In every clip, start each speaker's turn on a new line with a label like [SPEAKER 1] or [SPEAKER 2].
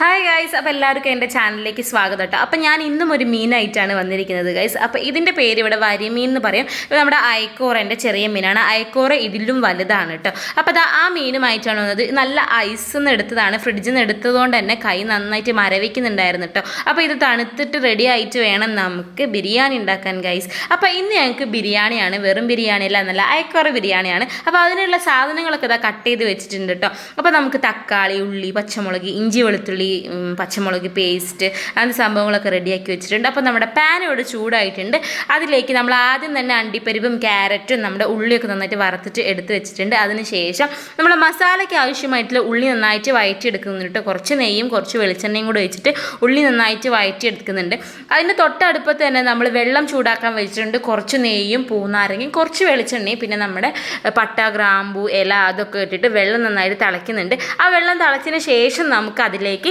[SPEAKER 1] Hi guys അപ്പോൾ എല്ലാവർക്കും എന്റെ ചാനലിലേക്ക് സ്വാഗതം കേട്ടോ. അപ്പോൾ ഞാൻ ഇന്നും ഒരു മീനായിട്ടാണ് വന്നിരിക്കുന്നത് ഗൈസ് അപ്പോൾ ഇതിന്റെ പേര് ഇവിടെ വരിമീൻ എന്ന് പറയും. നമ്മുടെ അയക്കോറന്റെ ചെറിയ മീനാണ്. അയക്കോറ ഇതിലും വലുതാണ് കേട്ടോ. അപ്പോൾ അത് ആ മീനുമായിട്ടാണ് വന്നത്. നല്ല ഐസ് നിന്ന് എടുത്തതാണ്. ഫ്രിഡ്ജിൽ നിന്ന് എടുത്തതുകൊണ്ട് തന്നെ കൈ നന്നായിട്ട് മരവിക്കുന്നുണ്ടായിരുന്നു കേട്ടോ. അപ്പോൾ ഇത് തണുത്തിട്ട് റെഡി ആയിട്ട് വേണം നമുക്ക് ബിരിയാണി ഉണ്ടാക്കാൻ ഗൈസ് അപ്പോൾ ഇന്ന് ഞങ്ങൾക്ക് ബിരിയാണിയാണ്. വെറും ബിരിയാണി അല്ല എന്നല്ല അയക്കോറ ബിരിയാണിയാണ്. അപ്പോൾ അതിനുള്ള സാധനങ്ങളൊക്കെ ഇതാ കട്ട് ചെയ്ത് വെച്ചിട്ടുണ്ട് കേട്ടോ. അപ്പോൾ നമുക്ക് തക്കാളി ഉള്ളി പച്ചമുളക് ഇഞ്ചി വെളുത്തുള്ളി ഉം, പച്ചമുളക് പേസ്റ്റ് അങ്ങനത്തെ സംഭവങ്ങളൊക്കെ റെഡിയാക്കി വെച്ചിട്ടുണ്ട്. അപ്പോൾ നമ്മുടെ പാൻ ഇവിടെ ചൂടായിട്ടുണ്ട്. അതിലേക്ക് നമ്മൾ ആദ്യം തന്നെ അണ്ടിപ്പരിപ്പും ക്യാരറ്റും നമ്മുടെ ഉള്ളിയൊക്കെ നന്നായിട്ട് വറുത്തിട്ട് എടുത്ത് വെച്ചിട്ടുണ്ട്. അതിനുശേഷം നമ്മൾ മസാലയ്ക്ക് ആവശ്യമായിട്ടുള്ള ഉള്ളി നന്നായിട്ട് വഴറ്റിയെടുക്കുന്നുണ്ട് കേട്ടോ കുറച്ച് നെയ്യും കുറച്ച് വെളിച്ചെണ്ണയും കൂടെ വെച്ചിട്ട് ഉള്ളി നന്നായിട്ട് വയറ്റിയെടുക്കുന്നുണ്ട്. അതിന്റെ തൊട്ടടുപ്പത്ത് തന്നെ നമ്മൾ വെള്ളം ചൂടാക്കാൻ വെച്ചിട്ടുണ്ട്. കുറച്ച് നെയ്യും പൂനാരങ്ങയും കുറച്ച് വെളിച്ചെണ്ണയും പിന്നെ നമ്മുടെ പട്ട ഗ്രാമ്പു ഇല അതൊക്കെ ഇട്ടിട്ട് വെള്ളം നന്നായിട്ട് തിളയ്ക്കുന്നുണ്ട്. ആ വെള്ളം തിളച്ചതിന് ശേഷം നമുക്ക് അതിലേക്ക്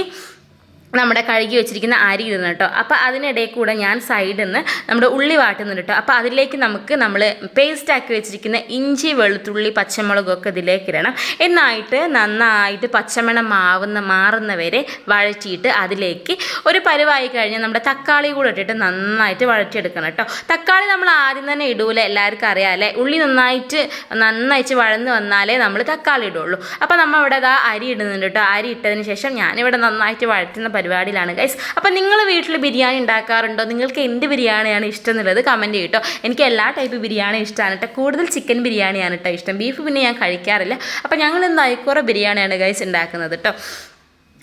[SPEAKER 1] നമ്മുടെ കഴുകി വെച്ചിരിക്കുന്ന അരി ഇടുന്നു കേട്ടോ. അപ്പോൾ അതിനിടയിൽ കൂടെ ഞാൻ സൈഡിൽ നിന്ന് നമ്മുടെ ഉള്ളി വാട്ടുന്നുണ്ട് കേട്ടോ. അപ്പോൾ അതിലേക്ക് നമുക്ക് നമ്മൾ പേസ്റ്റ് ആക്കി വെച്ചിരിക്കുന്ന ഇഞ്ചി വെളുത്തുള്ളി പച്ചമുളകൊക്കെ ഇതിലേക്ക് ഇടണം. എന്നായിട്ട് നന്നായിട്ട് പച്ചമണം മാവുന്ന മാറുന്നവരെ വഴറ്റിയിട്ട് അതിലേക്ക് ഒരു പരുവായി കഴിഞ്ഞാൽ നമ്മുടെ തക്കാളി കൂടെ ഇട്ടിട്ട് നന്നായിട്ട് വഴറ്റിയെടുക്കണം കേട്ടോ. തക്കാളി നമ്മൾ ആദ്യം തന്നെ ഇടൂല എല്ലാവർക്കും അറിയാമല്ലേ ഉള്ളി നന്നായിട്ട് നന്നായിട്ട് വഴന്ന് വന്നാലേ നമ്മൾ തക്കാളി ഇടുള്ളൂ. അപ്പോൾ നമ്മൾ ഇവിടെ അരി ഇടുന്നുണ്ട് കേട്ടോ. അരി ഇട്ടതിന് ശേഷം ഞാനിവിടെ നന്നായിട്ട് വഴറ്റുന്ന പരിപാടിയിലാണ് ഗൈസ് അപ്പം നിങ്ങൾ വീട്ടിൽ ബിരിയാണി ഉണ്ടാക്കാറുണ്ടോ? നിങ്ങൾക്ക് എന്ത് ബിരിയാണിയാണ് ഇഷ്ടം എന്നുള്ളത് കമന്റ് ചെയ്യട്ടോ. എനിക്ക് എല്ലാ ടൈപ്പ് ബിരിയാണി ഇഷ്ടമാണ് കേട്ടോ കൂടുതൽ ചിക്കൻ ബിരിയാണിയാണ് കേട്ടോ ഇഷ്ടം. ബീഫ് പിന്നെ ഞാൻ കഴിക്കാറില്ല. അപ്പം ഞങ്ങൾ ഇന്ന് അയക്കൂറ ബിരിയാണിയാണ് ഗൈസ് ഉണ്ടാക്കുന്നത് കേട്ടോ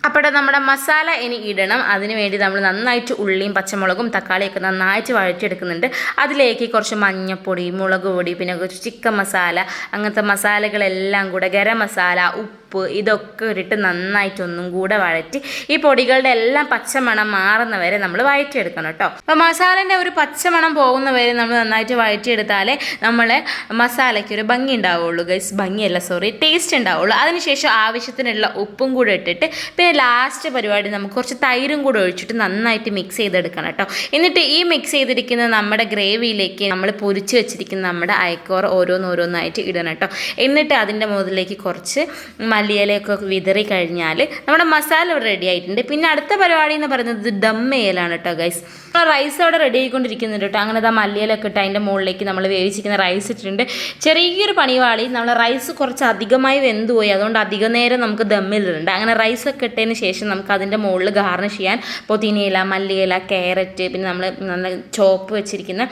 [SPEAKER 1] അപ്പോൾ നമ്മുടെ മസാല ഇനി ഇടണം. അതിന് വേണ്ടി നമ്മൾ നന്നായിട്ട് ഉള്ളിയും പച്ചമുളകും തക്കാളിയൊക്കെ നന്നായിട്ട് വഴറ്റിയെടുക്കുന്നുണ്ട്. അതിലേക്ക് കുറച്ച് മഞ്ഞപ്പൊടി മുളക് പൊടി പിന്നെ കുറച്ച് ചിക്കൻ മസാല അങ്ങനത്തെ മസാലകളെല്ലാം കൂടെ ഗരം മസാല ഉപ്പ് ഇതൊക്കെ ഇട്ടിട്ട് നന്നായിട്ട് ഒന്നും കൂടെ വഴറ്റി ഈ പൊടികളുടെ എല്ലാം പച്ചമണം മാറുന്ന വരെ നമ്മൾ വഴറ്റിയെടുക്കണം കേട്ടോ. അപ്പോൾ മസാലേന്റെ ഒരു പച്ചമണം പോകുന്ന വരെ നമ്മൾ നന്നായിട്ട് വഴറ്റിയെടുത്താലേ നമ്മളെ മസാലയ്ക്ക് ഒരു ഭംഗി ഉണ്ടാവുള്ളൂ ഗൈസ് ഭംഗിയല്ല സോറി ടേസ്റ്റ് ഉണ്ടാവുള്ളൂ. അതിനുശേഷം ആവശ്യത്തിനുള്ള ഉപ്പും കൂടെ ഇട്ടിട്ട് പിന്നെ ലാസ്റ്റ് പരിപാടി നമുക്ക് കുറച്ച് തൈരും കൂടെ ഒഴിച്ചിട്ട് നന്നായിട്ട് മിക്സ് ചെയ്തെടുക്കണം കേട്ടോ. എന്നിട്ട് ഈ മിക്സ് ചെയ്തിരിക്കുന്ന നമ്മുടെ ഗ്രേവിയിലേക്ക് നമ്മൾ പൊരിച്ച് വെച്ചിരിക്കുന്ന നമ്മുടെ അയക്കോറ ഓരോന്നോരോന്നായിട്ട് ഇടണം കേട്ടോ. എന്നിട്ട് അതിന്റെ മുകളിലേക്ക് കുറച്ച് മല്ലിയിലയൊക്കെ വിതറി കഴിഞ്ഞാൽ നമ്മുടെ മസാല ഇവിടെ റെഡി ആയിട്ടുണ്ട്. പിന്നെ അടുത്ത പരിപാടി എന്ന് പറയുന്നത് ദം കേട്ടോ ഗൈസ് റൈസ് അവിടെ റെഡി ആയിക്കൊണ്ടിരിക്കുന്നുണ്ട് കേട്ടോ അങ്ങനെ ആ മല്ലിയിലൊക്കെ ഇട്ട് അതിന്റെ മുകളിലേക്ക് നമ്മൾ വേവിച്ചിരിക്കുന്ന റൈസ് ഇട്ടിട്ടുണ്ട്. ചെറിയൊരു പണിവാളി. നമ്മൾ റൈസ് കുറച്ച് അധികമായി വെന്തുപോയി അതുകൊണ്ട് അധിക നേരം നമുക്ക് ദമ്മിലിടുന്നുണ്ട് അങ്ങനെ റൈസൊക്കെ ഇട്ടതിന് ശേഷം നമുക്ക് അതിന്റെ മുകളിൽ ഗാർണിഷ് ചെയ്യാൻ പൊതിനയില മല്ലിയില ക്യാരറ്റ് പിന്നെ നമ്മൾ നല്ല ചോപ്പ് വെച്ചിരിക്കുന്ന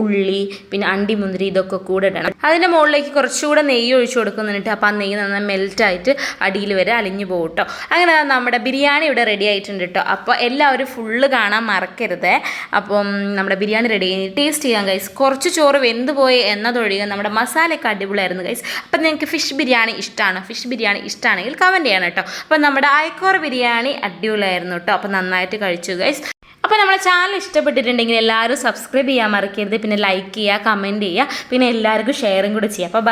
[SPEAKER 1] ഉള്ളി പിന്നെ അണ്ടിമുന്തിരി ഇതൊക്കെ കൂടെ ഇടണം. അതിന്റെ മുകളിലേക്ക് കുറച്ചുകൂടെ നെയ്യ് ഒഴിച്ചു കൊടുക്കുന്നുണ്ട് അപ്പോൾ ആ നെയ്യ് നന്നായി മെൽറ്റായിട്ട് അടിയിൽ വരെ അലിഞ്ഞു പോകും കേട്ടോ അങ്ങനെ നമ്മുടെ ബിരിയാണി ഇവിടെ റെഡി ആയിട്ടുണ്ട് കേട്ടോ അപ്പോൾ എല്ലാവരും ഫുള്ള് കാണാൻ മറക്കരുത്. അപ്പം നമ്മുടെ ബിരിയാണി റെഡി ആയി. ടേസ്റ്റ് ചെയ്യാം ഗൈസ് കുറച്ച് ചോറ് വെന്ത് പോയി എന്നതൊഴികെ നമ്മുടെ മസാലയൊക്കെ അടിപൊളിയായിരുന്നു ഗൈസ് അപ്പം നിങ്ങൾക്ക് ഫിഷ് ബിരിയാണി ഇഷ്ടമാണ് ഫിഷ് ബിരിയാണി ഇഷ്ടമാണെങ്കിൽ കമന്റ് ചെയ്യണം കേട്ടോ അപ്പം നമ്മുടെ അയക്കോറ ബിരിയാണി അടിപൊളിയായിരുന്നു കേട്ടോ അപ്പം നന്നായിട്ട് കഴിച്ചു ഗൈസ് അപ്പോൾ നമ്മുടെ ചാനൽ ഇഷ്ടപ്പെട്ടിട്ടുണ്ടെങ്കിൽ എല്ലാവരും സബ്സ്ക്രൈബ് ചെയ്യാൻ മറക്കരുത്. പിന്നെ ലൈക്ക് ചെയ്യുക കമന്റ് ചെയ്യുക. പിന്നെ എല്ലാവർക്കും ഷെയറും കൂടെ ചെയ്യുക അപ്പോൾ